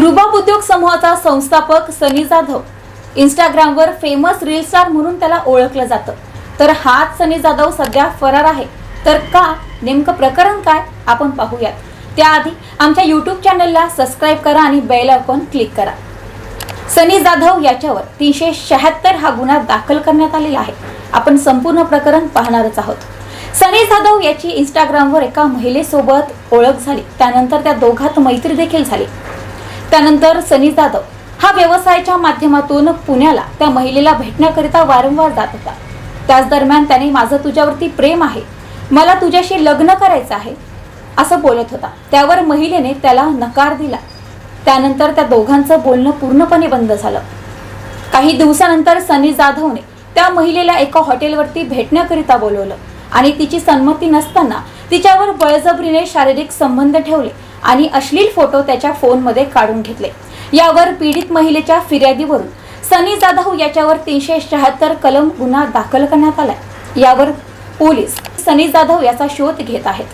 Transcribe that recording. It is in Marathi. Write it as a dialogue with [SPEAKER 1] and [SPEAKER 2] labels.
[SPEAKER 1] रुबाब उद्योग समूहाचा संस्थापक सनी जाधव. इंस्टाग्रामवर फेमस रील स्टार म्हणून त्याला ओळखलं जातं. तर हाच सनी जाधव सध्या फरार आहे. तर का? नेमकं प्रकरण काय? आपण पाहूयात. त्याआधी आमच्या यूट्यूब चॅनलला सबस्क्राईब करा आणि बेल आयकॉन क्लिक करा. सनी जाधव याच्यावर तीनशे शहात्तर हा गुन्हा दाखल करण्यात आलेला आहे. आपण संपूर्ण प्रकरण पाहणारच आहोत. सनी जाधव याची इंस्टाग्रामवर एका महिलेसोबत ओळख झाली. त्यानंतर त्या दोघात मैत्री देखील झाली. त्यानंतर सनी जाधव हा व्यवसायाच्या माध्यमातून पुण्याला त्या महिलेला भेटण्याकरिता वारंवार जात होता. त्याच दरम्यान त्याने माझं तुझ्यावरती प्रेम आहे मला तुझ्याशी लग्न करायचं आहे असं बोलत होता. त्यावर महिलेने त्याला नकार दिला. त्यानंतर त्या दोघांचं बोलणं पूर्णपणे बंद झालं. काही दिवसानंतर सनी जाधवने त्या महिलेला एका हॉटेलवरती भेटण्याकरिता बोलवलं आणि तिची संमती नसताना तिच्यावर बळजबरीने शारीरिक संबंध ठेवले आणि अश्लील फोटो त्याच्या फोनमध्ये काढून घेतले. यावर पीडित महिलेच्या फिर्यादीवरून सनी जाधव याच्यावर तीनशे शहात्तर कलम गुन्हा दाखल करण्यात आलाय. यावर पोलीस सनी जाधव याचा शोध घेत आहेत.